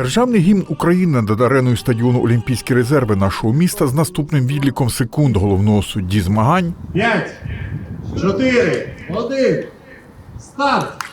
Державний гімн України над ареною стадіону Олімпійські резерви нашого міста з наступним відліком секунд головного судді змагань П'ять, чотири, один, старт!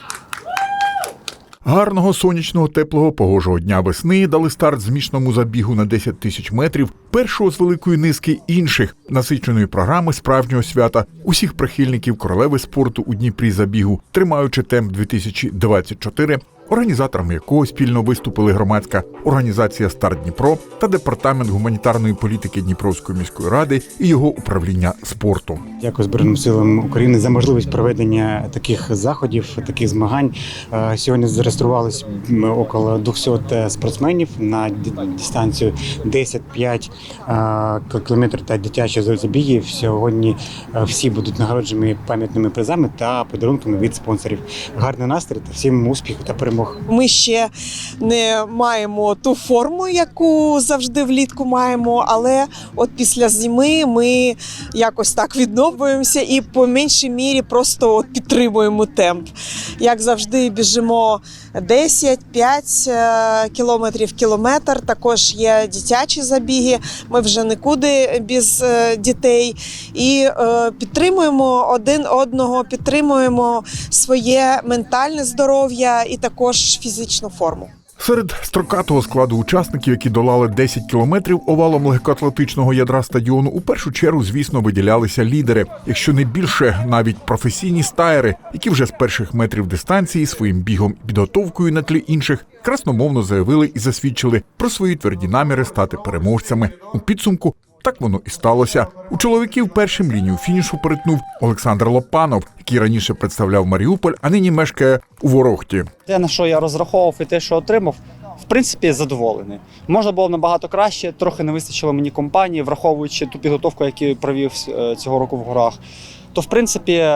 Гарного сонячного теплого погожого дня весни дали старт змішаному забігу на 10 тисяч метрів, першого з великої низки інших насиченої програми справжнього свята усіх прихильників королеви спорту у Дніпрі забігу, тримаючи темп 2024, організаторами якого спільно виступили громадська організація Старт Дніпро та департамент гуманітарної політики Дніпровської міської ради і його управління спорту. Дякую Збройним силам України за можливість проведення таких заходів, таких змагань. Е, Сьогодні зареєструвалось м, около 200 спортсменів на дистанцію 10-5 е, кілометрів та дитячі забіги. Сьогодні е, всі будуть нагороджені пам'ятними призами та подарунками від спонсорів. Гарний настрій та всім успіху та перемог. Ми ще не маємо ту форму, яку завжди влітку маємо. Але от після зими ми якось так відновлюємося і по меншій мірі просто от підтримуємо темп. Як завжди, біжимо 10-5 е, кілометрів кілометр. Також є дитячі забіги. Ми вже нікуди без е, дітей і е, підтримуємо один одного, підтримуємо своє ментальне здоров'я і також фізичну форму. Серед строкатого складу учасників, які долали 10 кілометрів овалом легкоатлетичного ядра стадіону, у першу чергу, звісно, виділялися лідери, якщо не більше, навіть професійні стаєри, які вже з перших метрів дистанції своїм бігом і підготовкою на тлі інших красномовно заявили і засвідчили про свої тверді наміри стати переможцями. У підсумку так воно і сталося. У чоловіків першим лінію фінішу перетнув Олександр Лопанов, який раніше представляв Маріуполь, а нині мешкає у Ворохті. Те, на що я розраховував і те, що отримав, в принципі, задоволений. Можна було набагато краще, трохи не вистачило мені компанії, враховуючи ту підготовку, яку провів е, цього року в горах. То, в принципі, е,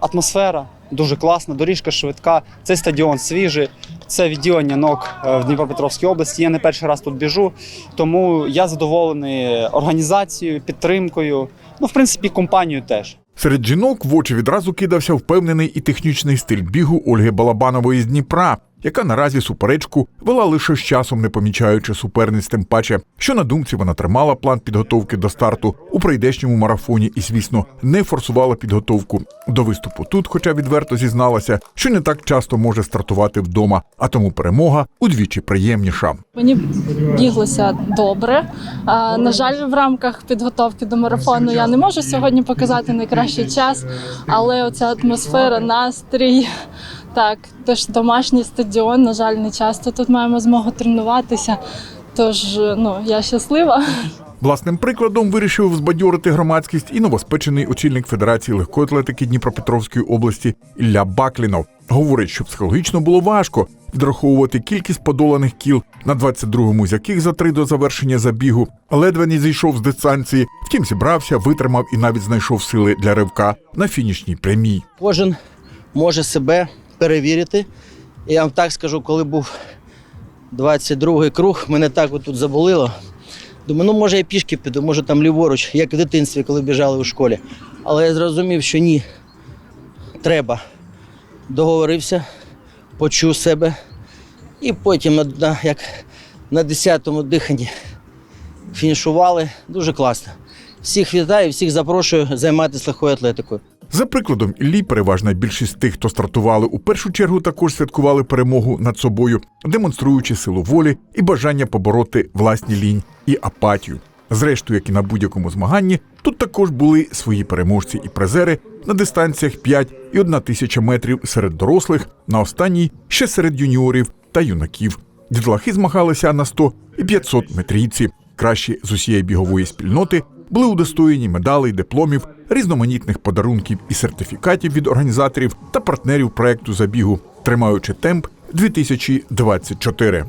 атмосфера дуже класна, доріжка швидка, цей стадіон свіжий, це відділення ног е, в Дніпропетровській області. Я не перший раз тут біжу, тому я задоволений організацією, підтримкою. Ну, в принципі, компанією теж. Серед жінок в очі відразу кидався впевнений і технічний стиль бігу Ольги Балабанової з Дніпра, яка наразі суперечку вела лише з часом, не помічаючи суперниць, тим паче, що на думці вона тримала план підготовки до старту у прийдешньому марафоні і, звісно, не форсувала підготовку до виступу тут, хоча відверто зізналася, що не так часто може стартувати вдома, а тому перемога удвічі приємніша. Мені біглося добре. А, на жаль, в рамках підготовки до марафону я не можу сьогодні показати найкращий час, але оця атмосфера, настрій. Так, теж домашній стадіон. На жаль, не часто тут маємо змогу тренуватися. Тож ну я щаслива. Власним прикладом вирішив збадьорити громадськість і новоспечений очільник Федерації легкої атлетики Дніпропетровської області Ілля Баклінов. Говорить, що психологічно було важко відраховувати кількість подоланих кіл, на 22-му з яких за три до завершення забігу ледве не зійшов з дистанції. Втім, зібрався, витримав і навіть знайшов сили для ривка на фінішній прямій. Кожен може себе перевірити. Я вам так скажу, коли був 22-й круг, мене так отут заболіло. Думаю, ну може я пішки піду, може там ліворуч, як в дитинстві, коли біжали у школі. Але я зрозумів, що ні, треба. Договорився, почув себе. І потім, як на 10-му диханні, фінішували. Дуже класно. Всіх вітаю, всіх запрошую займатися легкою атлетикою. За прикладом Іллі, переважна більшість тих, хто стартували у першу чергу, також святкували перемогу над собою, демонструючи силу волі і бажання побороти власні лінь і апатію. Зрештою, як і на будь-якому змаганні, тут також були свої переможці і призери на дистанціях 5 і 1 тисяча метрів серед дорослих, на останній ще серед юніорів та юнаків. Дітлахи змагалися на 100 і 500 метрійці. Кращі з усієї бігової спільноти були удостоєні медалей, дипломів, різноманітних подарунків і сертифікатів від організаторів та партнерів проекту забігу, тримаючи темп 2024.